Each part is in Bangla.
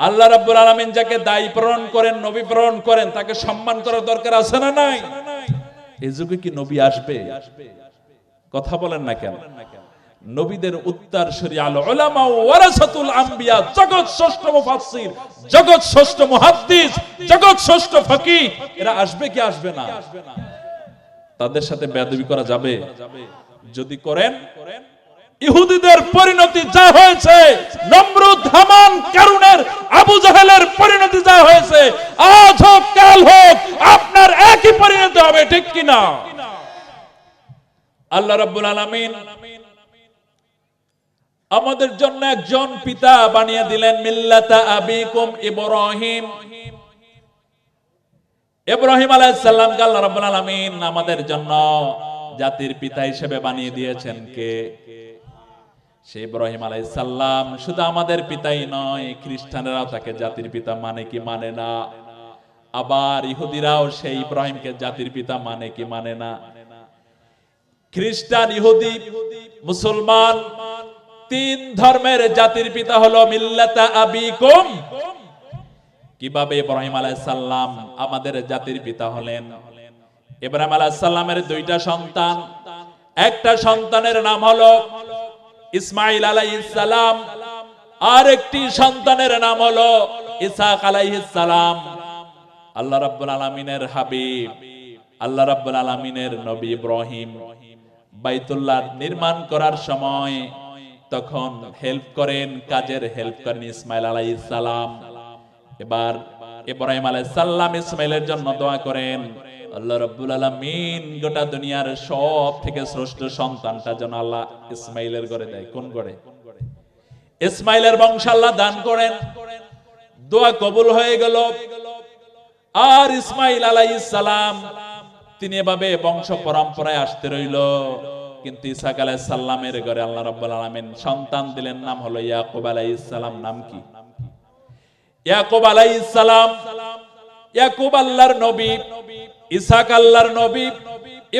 আল্লাহ রাব্বুল আলামিন যাকে দায়ী প্রেরণ করেন, নবী প্রেরণ করেন, তাকে সম্মান করার দরকার আছে না নাই? এই যুগে কি নবী আসবে? কথা বলেন না কেন? নবীদের উত্তর সরি আল উলামা ওয়ারাসাতুল আম্বিয়া, জগৎ ষষ্ঠ মুফাসসির, জগৎ ষষ্ঠ মুহাদ্দিস, জগৎ ষষ্ঠ ফকিহ, এরা আসবে কি আসবে না? তাদের সাথে বেয়াদবি করা যাবে? যদি করেন ইহুদিদের পরিণতি যা হয়েছে, নমরুদ হামান কারুনের আবু জাহেলের পরিণতি যা হয়েছে, আজ হোক, কাল হোক, আপনার একই পরিণতি হবে, ঠিক কিনা? আল্লাহ রাব্বুল আলামিন আমাদের জন্য একজন পিতা বানিয়ে দিলেন, মিল্লাতা আবিকুম ইব্রাহিম। ইব্রাহিম আলাইহিস সালামকে আল্লাহ রাব্বুল আলামিন আমাদের জন্য জাতির পিতা হিসেবে বানিয়ে দিয়েছেন, কে? সে ইব্রাহিম আলাইহিস সালাম শুধু আমাদের পিতাই নয়, খ্রিস্টানেরাও তাকে জাতির পিতা মানে কি মানে না? আবার ইহুদিরাও সেই ইব্রাহিমকে জাতির পিতা মানে কি মানে না? খ্রিস্টান, ইহুদি, মুসলমান তিন ধর্মের জাতির পিতা হলো মিল্লাতা আবিকুম। কীভাবে ইব্রাহিম আলাইহিস সালাম আমাদের জাতির পিতা হলেন? ইব্রাহিম আলাইহিস সালামের দুইটা সন্তান। একটা সন্তানের নাম হলো ইসমাইল আলাইহিস সালাম আর একটি সন্তানের নাম হলো ইসাক আলাইহিস সালাম। আল্লাহ রাব্বুল আলামিনের হাবিব, আল্লাহ রাব্বুল আলামিনের নবী ইব্রাহিম। বাইতুল্লাহ নির্মাণ করার সময় তখন হেল্প করেন, কাজের হেল্প করেন ইসমাইল আলাইহিস সালাম। এবার ইব্রাহিম আলাইহিস সালাম ইসমাইলের জন্য দোয়া করেন। আল্লাহ রাব্বুল আলামিন গোটা দুনিয়ার সব থেকে শ্রেষ্ঠ সন্তানটা যেন আল্লাহ ইসমাইলের ঘরে দেয়। কোন ঘরে? ইসমাইলের বংশ আল্লাহ দান করেন। দোয়া কবুল হয়ে গেল। আর ইসমাইল আলাইহিস সালাম তিনি এভাবে বংশ পরম্পরায় আসতে রইল। কিন্তু ইসাক আলাইহিস সালামের ঘরে আল্লাহ রাব্বুল আলামিন সন্তান দিলেন, নাম হলো ইয়াকুব আলাইহিস সালাম। নাম কি? ইয়াকুব আলাইহিস সালাম, ইয়াকুব আল্লাহর নবী ইসাক আল্লাহর নবী,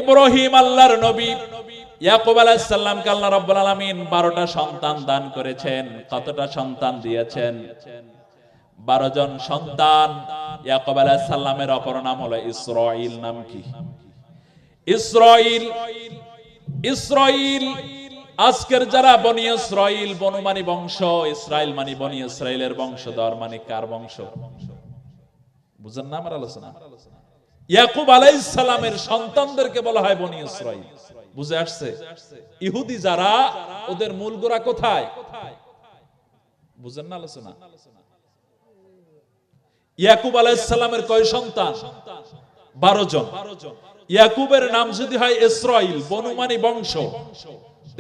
ইব্রাহিম আল্লাহর নবী, ইয়াকুব আলাইহিস সালামকে আল্লাহ রাব্বুল আলামিন 12টা সন্তান দান করেছেন। কতটা সন্তান দিয়েছেন? বারো জন সন্তান। ইয়াকুব আলাইহিস সালামের অপর নাম হলো ইসরাইল নাম কি? ইসরাইল ইসরাইল আজকের যারা বনি ইসরাইল বনুমানি বংশ, ইসরাইল মানি বনি ইসরাইলের বংশধর মানে কার বংশ? বুঝেন না আমার আলোচনা? ইয়াকুব আলাইহিস সালামের সন্তানদেরকে বলা হয় বনি ইসরাইল। বুঝে আসছে? ইহুদি যারা, ওদের মূল গোড়া কোথায়? বুঝেন না আলোচনা? ইয়াকুব আলাইহিস সালামের কয় সন্তান? বারো জন। ইয়াকুবের নাম যদি হয় ইসরাইল বনুমানি বংশ।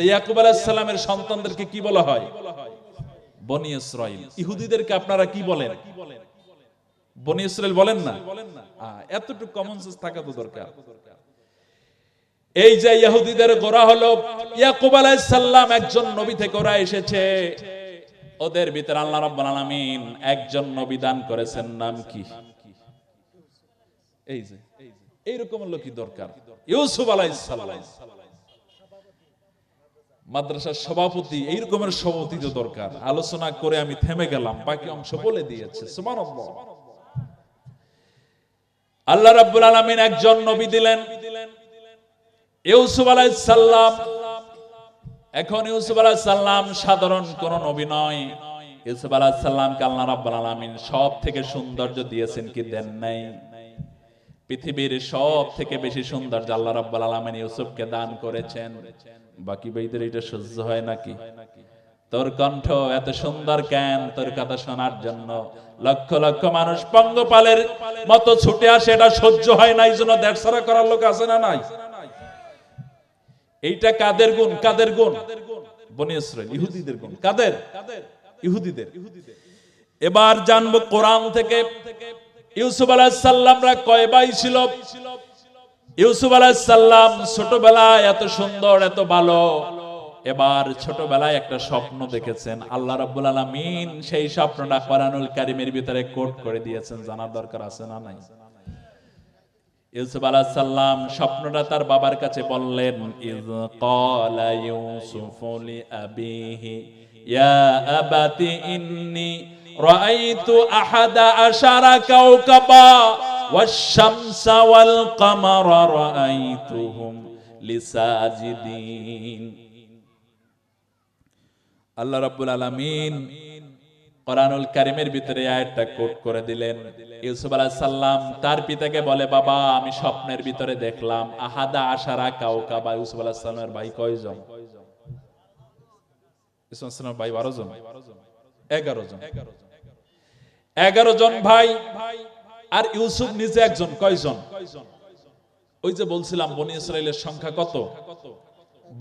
ইয়াকুব আলাইহিস সালামের সন্তানদেরকে কি বলা হয়? বনি ইসরাইল ইহুদিদেরকে আপনারা কি বলেন? বনি ইসরাইল বলেন না? এতটুকু কমন সেন্স থাকা তো দরকার। এই যে ইহুদিদের হলো, ইয়াকুব একজন নবী থেকে ওরা এসেছে। ওদের ভিতরে আল্লাহ রাব্বুল আলামিন একজন নবী দান করেছেন, নাম কি? এই যে, এইরকম কি দরকার? ইউসুফ আলাইহিস সালাম মাদ্রাসার সভাপতি, এই রকমের সভাপতি তো দরকার। আলোচনা করে আমি থেমে গেলাম, বাকি অংশ বলে দিয়েছে। আল্লাহ রাব্বুল আলামিন একজন নবী দিলেন, ইউসুফ আলাইহিস সালাম। এখন ইউসুফ আলাইহিস সাধারণ কোন নবী নয়। ইউসুফ সব থেকে সৌন্দর্য দিয়েছেন কি দেন নাই? পৃথিবীর সব থেকে বেশি সৌন্দর্য আল্লাহ ইউসুফকে দান করেছেন। বাকি ভাইদের এটা সহ্য হয় নাকি? তোর কণ্ঠ এত সুন্দর কেন? তোর কথা শোনার জন্য লক্ষ লক্ষ মানুষ পঙ্গপালের মতো ছুটে আসে, এটা সহ্য হয় না এই জন্য দেড়সারা করার লোক আছে না নাই? এইটা কাদের গুণ? কাদের গুণ? বনি ইসরাইল, ইহুদিদের গুণ। কাদের? ইহুদিদের। এবার জানব কোরআন থেকে। ইউসুফ আলাইহিস সালামরা কয় ভাই ছিল? ইউসুফ আলাইহিস সালাম ছোটবেলায় এত সুন্দর, এত ভালো। এবার ছোটবেলায় একটা স্বপ্ন দেখেছেন। আল্লাহ রাব্বুল আলামিন সেই স্বপ্নটা কোরআনুল কারীমের ভিতরে কোট করে দিয়েছেন। জানার দরকার আছে না নাই? ইউসুফ আলাইহিস সালাম স্বপ্নটা তার বাবার কাছে বললেন, ইয ক্বালা ইউসুফু ইয়া আবাতি ইন্নী রাআইতু আহাদা আশারা কাওকাবা والشمس والقمر رأيتهم لساجدين আল্লাহ রাব্বুল আলামিন কোরআনুল কারিমের ভিতরে আয়াতটা কোট করে দিলেন ইউসুফ আলাইহিস সালাম তার পিতাকে বলে বাবা আমি স্বপ্নের ভিতরে দেখলাম আহাদা আশারা কাউকাবা ইউসুফ আলাইহিস সালামের ভাই কয়জন ইউসুফ আলাইহিস সালামের ভাই 12 জন 11 জন 11 জন ভাই আর ইউসুফ নিজে একজন, কয়জন? ওই যে বলছিলাম, বনি ইসরায়েলের সংখ্যা কত?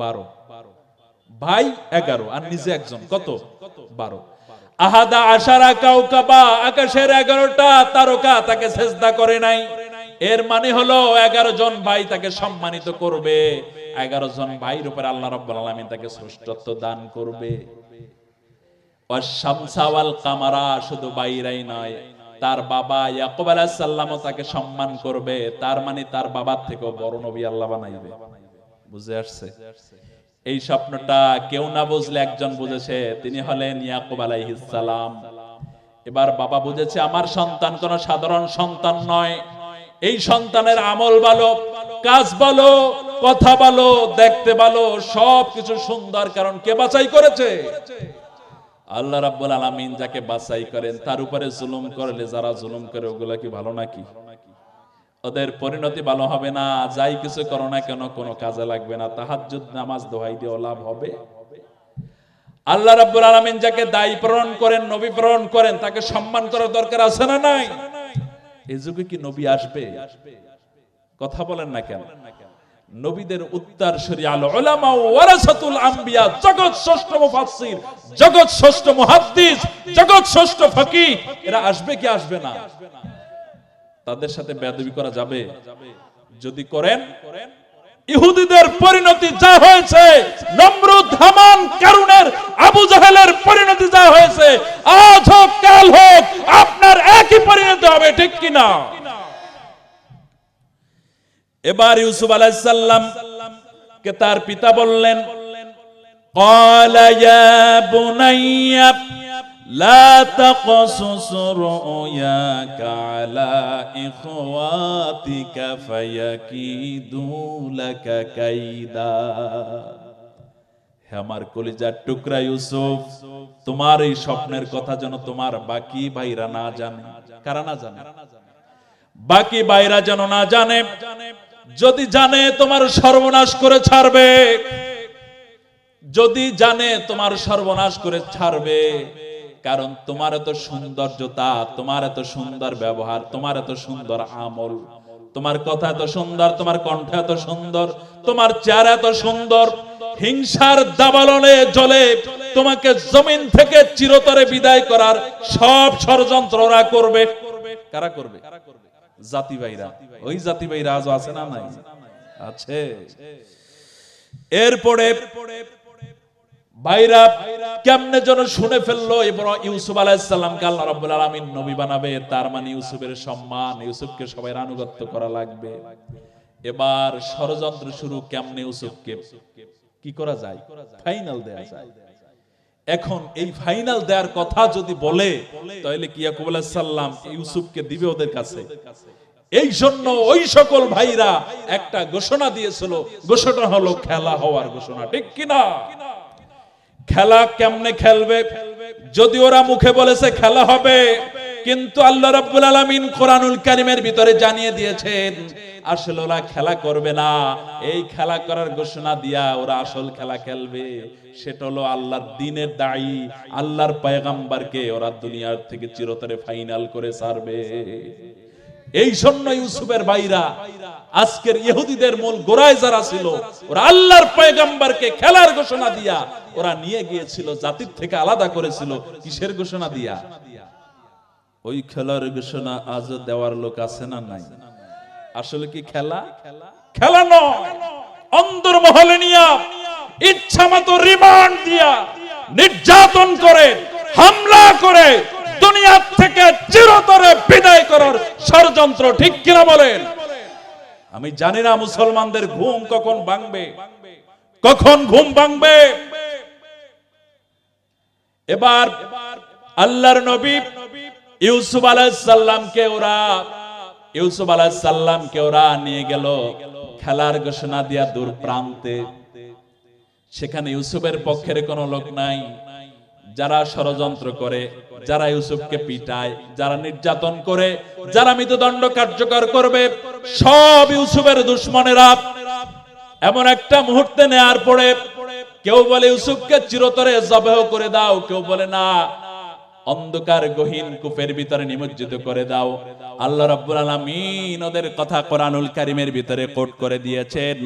12 ভাই এগারো আর নিজে একজন, কত? বারো। আহাদা আশারা কাউকাবা, আকাশের এগারোটা তারকা তাকে সেজদা করে নাই। এর মানে হলো এগারো জন ভাই তাকে সম্মানিত করবে। এগারো জন ভাইয়ের উপর আল্লাহ রব্বুল আলামিন তাকে শ্রেষ্ঠত্ব দান করবে। কামারা শুধু বাইরাই নয়, তার বাবা ইয়াকুব তাকে সম্মান করবে, তার মানে তার বাবার থেকেও বড় নবী আল্লাহ বানাইবে। বুঝে আসছে? এই স্বপ্নটা কেউ না বুঝলে একজন বুঝেছে, তিনি হলেন ইয়াকুব এবার বাবা বুঝেছে, আমার সন্তান কোন সাধারণ সন্তান নয়। এই সন্তানের আমল ভালো, কাজ ভালো, কথা ভালো, দেখতে ভালো সব কিছু সুন্দর, কারণ কে বাছাই করেছে? আল্লাহ রাব্বুল আলামিন যাকে বাছাই করেন, তার উপরে জুলুম করলে যারা জুলুম করে, ওগুলা কি ভালো নাকি? ওদের পরিণতি ভালো হবে না, যাই কিছু করো না কেন, কোনো কাজে লাগবে না, তাহাজ্জুদ, নামাজ, দোহাই দিয়ে লাভ হবে। আল্লাহ রাব্বুল আলামিন যাকে দায়ী প্রেরণ করেন, নবী প্রেরণ করেন, তাকে সম্মান করার দরকার আছে না নাই? এই যুগে কি নবী আসবে? কথা বলেন না কেন? নবীদের উত্তরসূরি আলো উলামা ওয়ারাসাতুল আম্বিয়া, জগৎ ষষ্ঠ মুফাসসির, জগৎ ষষ্ঠ মুহাদ্দিস, জগৎ ষষ্ঠ ফকিহ, এরা আসবে কি আসবে না? তাদের সাথে বেয়াদবি করা যাবে? যদি করেন, ইহুদিদের পরিণতি যা হয়েছে, নমরুদ হামান কারুনের, আবু জাহেলের পরিণতি যা হয়েছে, আজ হোক, কাল হোক, আপনার একই পরিণতি হবে, ঠিক কিনা? এবার ইউসুফ আলাইহিস সালাম কে তার পিতা বললেন قال يا بني لا تقصص رؤياك على إخواتك فيكيدوا لك كيدا হে আমার কলিজার টুকরা ইউসুফ তোমার এই স্বপ্নের কথা যেন তোমার বাকি ভাইরা না জানে কারা না জানে বাকি ভাইরা যেন না জানে যদি জানে তোমার সর্বনাশ করে ছাড়বে, যদি জানে তোমার সর্বনাশ করে ছাড়বে, কারণ তোমার এত সৌন্দর্যতা, তোমার এত সুন্দর ব্যবহার, তোমার এত সুন্দর আমল, তোমার কথা এত সুন্দর, তোমার কণ্ঠ এত সুন্দর, তোমার চেহারা এত সুন্দর, হিংসার দাবালনে জলে তোমাকে জমিন থেকে চিরতরে বিদায় করার সব ষড়যন্ত্র ওরা করবে। কারা করবে? জাতি ভাইরা। ওই জাতি ভাইরা আজও আছে না নাই? আছে। এরপরে ভাইরা কেমনে যেন শুনে ফেলল এবার ইউসুফ আলামিন নবী বানাবে, তার মানে ইউসুফের সম্মান, ইউসুফকে সবাই আনুগত্য করা লাগবে। এবার ষড়যন্ত্র শুরু কেমনে ইউসুফকে? কি করা যায়? ফাইনাল দেয়া যায়। এখন এই ফাইনাল দেওয়ার কথা যদি বলে, তাহলে কি ইয়াকুব সালাম ইউসুফকে দিবে ওদের কাছে। এই জন্য ওই সকল ভাইরা একটা ঘোষণা দিয়েছিল, ঘোষণা হলো খেলা হওয়ার ঘোষণা, ঠিক কিনা? খেলা কেমনে খেলবে? যদি ওরা মুখে বলেছে খেলা হবে, কিন্তু আল্লাহ রাব্বুল আলামিন কোরআনুল কারীমের ভিতরে জানিয়ে দিয়েছেন আসলে ওরা খেলা করবে না। এই খেলা করার ঘোষণা দিয়া ওরা আসল খেলা খেলবে। সেটা হলো আল্লাহর দিনের দায়ী, আল্লাহর পয়গাম্বারকে ওরা দুনিয়ার থেকে চিরতরে ফাইনাল করে ছাড়বে। এই জন্য ইউসুফের ভাইরা, আজকের ইহুদিদের মূল গোড়ায় যারা ছিল, ওরা আল্লাহর পয়গাম্বারকে খেলার ঘোষণা দিয়া ওরা নিয়ে গিয়েছিল, জাতির থেকে আলাদা করেছিল। কিসের ঘোষণা দিয়া? ওই খেলার ঘোষণা আজ দেওয়ার লোক আছে না নাই? আসলে কি খেলা? খেলা নয়। অন্দর মহলে নিয়া ইচ্ছা মতো রিমান্ড দিয়া নির্যাতন করে, হামলা করে দুনিয়ার থেকে চিরতরে বিদায় করার ষড়যন্ত্র, ঠিক কিনা বলেন? আমি জানি না মুসলমানদের ঘুম কখন ভাঙবে। কখন ঘুম ভাঙবে? এবার আল্লাহর নবী ইউসুফ আলাইসাল্লামকে ওরা ইউসুফ আলাইসাল্লামকে ওরা নিয়ে গেল, খেলার ঘোষণা দিয়া দূর প্রান্তে। সেখানে ইউসুফের পক্ষের কোনো লোক নাই। যারা ষড়যন্ত্র করে, যারা ইউসুফকে পিটায়, যারা নির্যাতন করে, যারা মৃত্যুদণ্ড কার্যকর করবে, সব ইউসুফের দুশ্মনেরা। এমন একটা মুহূর্তে নেয়ার পরে কেউ বলে, ইউসুফকে চিরতরে জবেহ করে দাও। কেউ বলে, না অন্ধকার গহীন কূপের ভিতরে নিমজ্জিত করে দাও। আল্লাহ রাব্বুল আলামিন ওদের কথা কোরআনুল কারীমের ভিতরে কোট করে দিয়েছেন।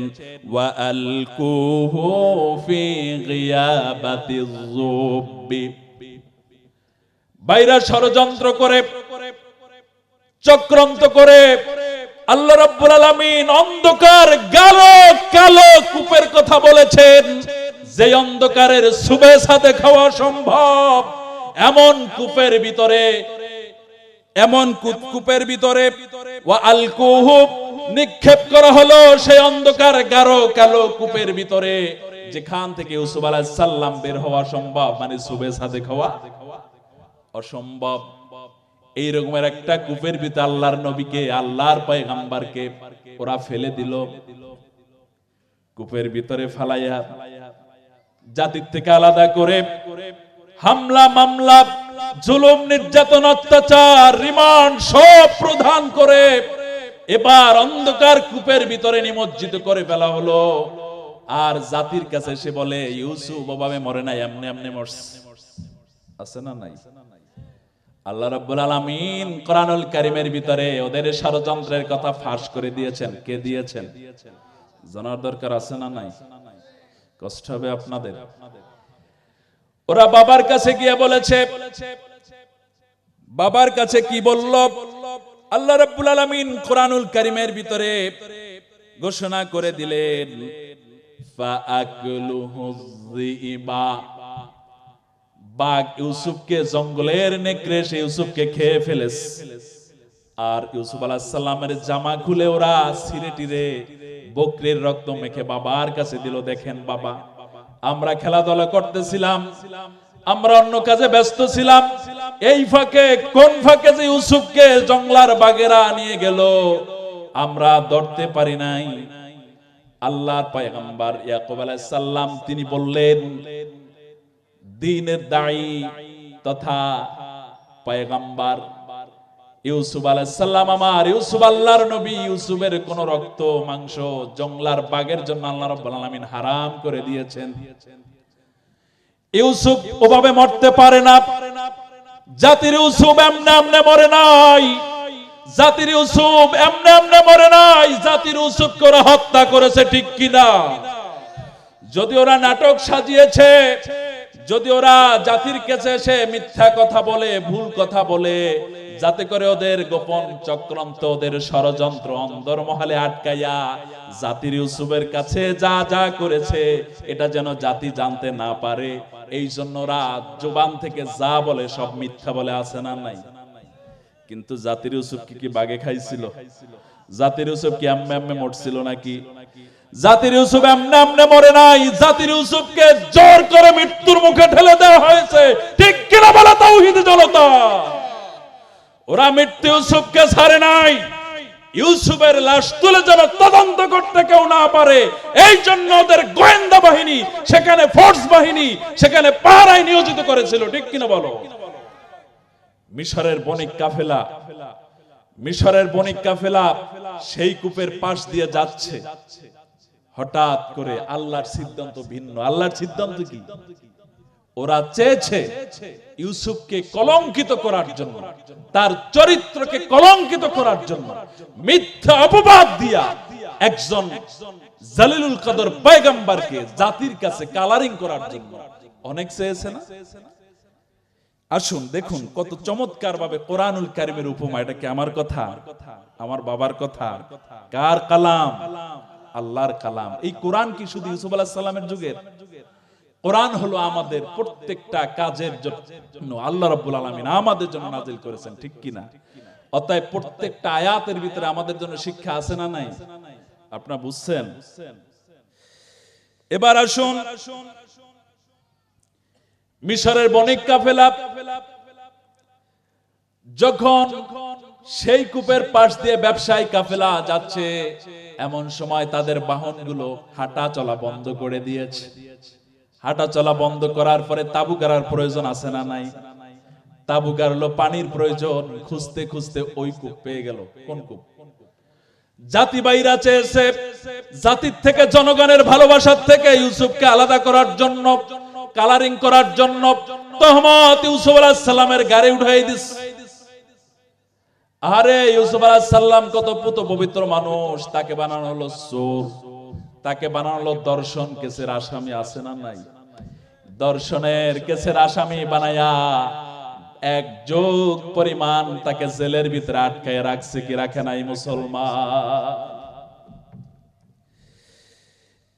ওয়া আলকুহু ফি গিয়াবাতিজ যুব্বি। বাইরা ষড়যন্ত্র করে, চক্রান্ত করে, আল্লাহ রাব্বুল আলামিন অন্ধকার গালো কালো কূপের কথা বলেছেন। যে অন্ধকারের সুবে সাথে খাওয়া সম্ভব। এমন কূপের ভিতরে, এমন কূপ- কূপের ভিতরে নিক্ষেপ করা হলো সেই অন্ধকার গাঢ় কালো কূপের ভিতরে, যেখান থেকে ইউসুফ আলাইহিস সালাম বের হওয়া সম্ভব মানে সুবে সাথে খাওয়া অসম্ভব। এই রকমের একটা কূপের ভিতরে আল্লাহর নবীকে, আল্লাহর পয়গাম্বারকে ওরা ফেলে দিল। কূপের ভিতরে ফালাইয়া, জাতির থেকে আলাদা করে হামলা, মামলা, জুলুম, নির্যাতন, অত্যাচার, রিমান্ড সব প্রধান করে এবার অন্ধকার কূপের ভিতরে নিমজ্জিত করে ফেলা হলো। আর জাতির কাছে সে বলে, ইউসুফ ওভাবে মরে নাই, এমনি এমনি মরছে। আছে না নাই? আল্লাহ রাব্বুল আলামিন কোরআনুল কারীমের ভিতরে ওদের ষড়যন্ত্রের কথা ফাঁস করে দিয়েছেন। কে দিয়েছেন? জানার দরকার আছে না নাই? কষ্ট হবে আপনাদের। ওরা বাবার কাছে গিয়ে বলেছে, বাবার কাছে কি বলল? আল্লাহ রাব্বুল আলামিন কোরআনুল কারীমের ভিতরে ঘোষণা করে দিলেন বাঘ ইউসুফকে জঙ্গলের নেকড়ে, সে ইউসুফকে খেয়ে ফেলেছে। আর ইউসুফ আলাহ সাল্লামের জামা খুলে ওরা সিরে টিরে বকরির রক্ত মেখে বাবার কাছে দিল, দেখেন বাবা। আমরা খেলাধুলা করতেছিলাম, আমরা অন্য কাজে ব্যস্ত ছিলাম। এই ফাঁকে, কোন ফাঁকে যে ইউসুফকে জঙ্গলার বাগেরা নিয়ে গেল, আমরা ধরতে পারি নাই। আল্লাহর পয়গম্বর ইয়াকুব আলাইহিস সালাম, তিনি বললেন, দিনের দায়ী তথা পয়গম্বর ইউসুফ আলাইসাল্লাম আমার, ইউসুফ আল্লাহর নবী, ইউসুফের কোন রক্ত, মাংস, জংলার বাগের জন্য আল্লাহ রাব্বুল আলামিন হারাম করে দিয়েছেন। ইউসুফ ওভাবে মরতে পারে না। জাতির ইউসুফ এমনে এমনে মরে নাই। জাতির ইউসুফ এমনে এমনে মরে নাই। জাতির ইউসুফ করে হত্যা করেছে ঠিক কিনা? যদি ওরা নাটক সাজিয়েছে যদি ওরা জাতির কাছে এসে মিথ্যা কথা বলে, ভুল কথা বলে, যাতে করে ওদের গোপন চক্রান্ত, ওদের ষড়যন্ত্র অন্দরমহলে আটকাইয়া জাতির ইউসুফের কাছে যা যা করেছে, এটা যেন জাতি জানতে না পারে। এই জন্য ওরা জোবান থেকে যা বলে, সব মিথ্যা বলে, আছে না নাই? কিন্তু জাতির ইউসুফ কি কি বাগে খাইছিল? জাতির ইউসুফ কি আম্মে আম্মে মরছিল নাকি? জাতির ইউসুফ এমনে এমনে মরে নাই, জাতির ইউসুফকে জোর করে মৃত্যুর মুখে ঠেলে দেওয়া হয়েছে। ঠিক কিনা বলে তাওহীদ জনতা? ওরা মৃত্যু ইউসুফকে ছাড়ে নাই। ইউসুফের লাশ তুলে যেন তদন্ত করতে কেউ না পারে, এই জন্য ওদের গোয়েন্দা বাহিনী, সেখানে ফোর্স বাহিনী, সেখানে পাহারায় নিয়োজিত করেছিল, ঠিক কিনা বলো? মিশরের বণিক কাফেলা, মিশরের বণিক কাফেলা সেই কূপের পাশ দিয়ে যাচ্ছে। হঠাৎ করে আল্লাহর সিদ্ধান্ত ভিন্ন। আল্লাহর সিদ্ধান্ত কি? ওরা চেয়েছে ইউসুফকে কলঙ্কিত করার জন্য, তার চরিত্রকে কলঙ্কিত করার জন্য, মিথ্যা অপবাদ দিয়া একজন জালিলুল কদর পয়গম্বরকে জাতির কাছে কালারিং করার জন্য। অনেক চেয়েছে না? আসুন, দেখুন কত চমৎকার ভাবে কোরআনুল কারিমের উপমা, এটা কি আমার কথা? আমার বাবার কথা? কার কালাম? আল্লাহর কালাম। এই কোরআন কি শুধু ইউসুফ আলাহ সাল্লামের যুগের? কোরআন হলো আমাদের প্রত্যেকটা কাজের জন্য আল্লাহ রাব্বুল আলামিন আমাদের জন্য নাজিল করেছেন, ঠিক কি না অতএব প্রত্যেকটা আয়াতের ভিতরে আমাদের জন্য শিক্ষা আছে না নাই? আপনারা বুঝছেন? এবার আসুন মিশরের বণিক কাফেলা। যখন সেই কূপের পাশ দিয়ে ব্যবসায়ী কাফেলা যাচ্ছে। এমন সময় তাদের বাহনগুলো হাঁটা চলা বন্ধ করে দিয়েছে। হাঁটা চলা বন্ধ করার পরে তাবু গাড়ার প্রয়োজন আছে না নাই? তাবু গাড়লো পানির প্রয়োজন, খুঁজতে খুঁজতে ওই কূপ পেয়ে গেল। কোন কূপ? জাতি বাইরা চেয়েছে, জাতির থেকে জনগণের ভালোবাসার থেকে ইউসুফকে আলাদা করার জন্য কালারিং করার জন্য। তহমত ইউসুফ আলাইহিস সালামের গাড়ি উঠাই দিস। আরে ইউসুফ আলাইহিস সালাম কত পুত পবিত্র মানুষ তাকে বানানো হলো চোর তাকে বানানো হলো দর্শন কেসের আসামি আছে না নাই দর্শনের কেসের আসামি বানায়া এক যোগ পরিমাণ তাকে জেলের ভিতরে আটকায় রাখছে কি রাখে নাই মুসলমান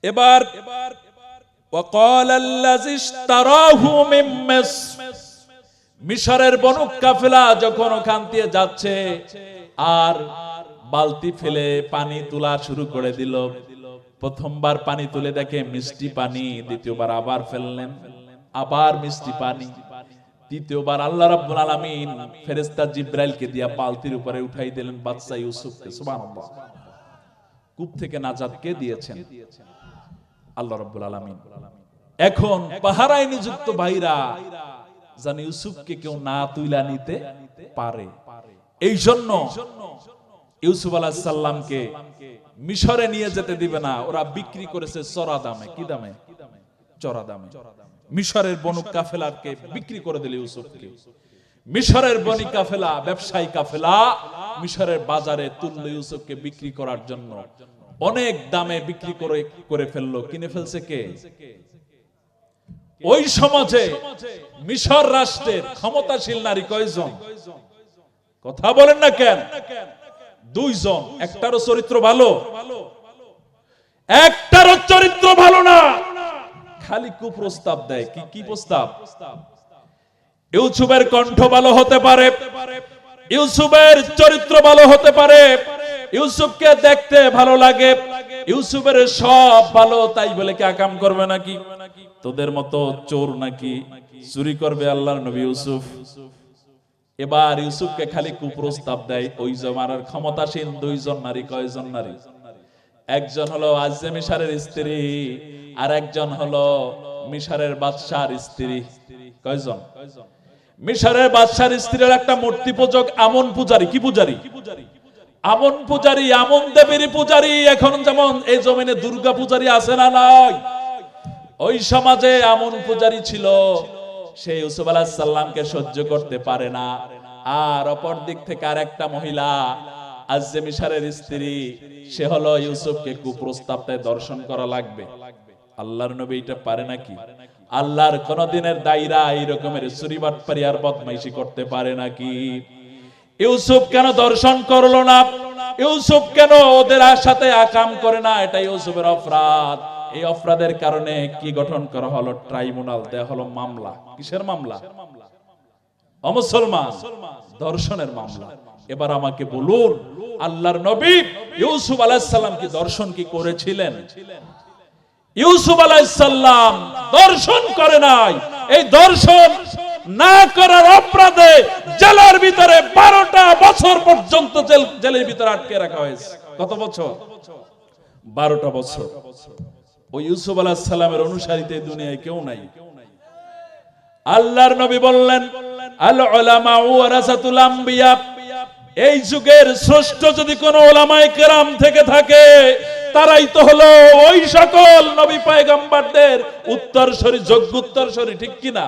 এবার وقال الذي اشتراه من مصر মিশরের বনুক কাফেলা যখন ওখান দিয়ে যাচ্ছে, আর বালতি ফেলে পানি তোলা শুরু করে দিল। প্রথমবার পানি তুলে দেখে মিষ্টি পানি, দ্বিতীয়বার আবার ফেললেন, আবার মিষ্টি পানি। তৃতীয়বার আল্লাহ রাব্বুল আলামিন ফেরেশতা জিব্রাইলকে দিয়া বালতির উপরে উঠাই দিলেন বাদশা ইউসুফকে। সুবহানাল্লাহ। কূপ থেকে নাজাত কে দিয়েছেন? আল্লাহ রাব্বুল আলামিন। এখন পাহারায় নিযুক্ত ভাইরা যেন ইউসুফকে কেউ না তুইলা নিতে পারে। এই জন্য ইউসুফ আলাহ সাল্লামকে মিশরে নিয়ে যেতে দিবে না। ওরা বিক্রি করেছে চড়া দামে। কি দামে? চড়া দামে। মিশরের বনুক কাফেলাকে বিক্রি করে দিল ইউসুফকে। মিশরের বনি কাফেলা, ব্যবসায়ী কাফেলা, মিশরের বাজারে তুলল ইউসুফকে বিক্রি করার জন্য। অনেক দামে বিক্রি করে করে ফেলল। কিনে ফেলছে কে? ওই সমাজে মিশর রাষ্ট্রের ক্ষমতাশীল নারী কয়জন? কথা বলেন না কেন? দুইজন। একটারও চরিত্র ভালো, একটারও চরিত্র ভালো না। খালি কুপ্রস্তাব দেয়। কি কি প্রস্তাব? ইউসুফের কণ্ঠ ভালো হতে পারে, ইউসুফের চরিত্র ভালো হতে পারে, ইউসুফকে দেখতে ভালো লাগে, ইউসুফের সব ভালো, তাই বলে কি আকাম করবে নাকি? তোদের মতো চোর নাকি চুরি করবে আল্লাহর নবী ইউসুফ? এবার ইউসুফকে খালি কুপ্রস্তাব দেয়, ওই জমানার ক্ষমতাসীন দুইজন নারী, কয়জন নারী? একজন হলো আজে মিশারের স্ত্রী আর একজন হলো মিশারের বাদশার স্ত্রী। কয়জন? মিশরের বাদশার স্ত্রীর একটা মূর্তি পূজক আমন পূজারি, কি পূজারি? আমন পূজারি, আমন দেবীর পূজারি। এখন যেমন এই জমিনে দুর্গা পূজারি আছে না নাই? ওই সমাজে আমন পূজারি ছিল, সে ইউসুফ আলাহিস সাল্লামকে সহ্য করতে পারে না। আর অপর দিক থেকে আর একটা মহিলা আজে মিশারের স্ত্রী, সে হলো ইউসুফকে কুপ্রস্তাবটায় দর্শন করা লাগবে। আল্লাহর নবী এটা পারে নাকি? আল্লাহর কোনদিনের দায়রা এই রকমের চুরিবাটপারি আর বদমাইশি করতে পারে নাকি? ইউসুফ কেন দর্শন করল না? ইউসুফ কেন ওদের সাথে আকাম করে না? এটা ইউসুফের অপরাধ। এই অপরাধের কারণে কি গঠন করা হলো? ট্রাইব্যুনাল, দেয়া হলো মামলা। কিসের মামলা? অমুসলমান, দর্শনের মামলা। এবার আমাকে বলুন, আল্লাহর নবী ইউসুফ আলাইসাল্লাম কি দর্শন কি করেছিলেন? ইউসুফ আলাইসাল্লাম দর্শন করে নাই। এই দর্শন না করার অপরাধে জেলের ভিতরে বারোটা বছর পর্যন্ত জেল জেলের ভিতরে আটকে রাখা হয়েছে। কত বছর? বারোটা বছর। ওই ইউসুফ আলাহিসাল্লামের অনুসারীতে দুনিয়ায় কেউ নাই। আল্লাহর নবী বললেন এই যুগের শ্রেষ্ঠ যদি কোন ওলামায়ে কেরাম থেকে থাকে, তারাই তো হলো ওই সকল নবী পয়গম্বরদের উত্তরসরি যোগ্য উত্তরসরি ঠিক কিনা?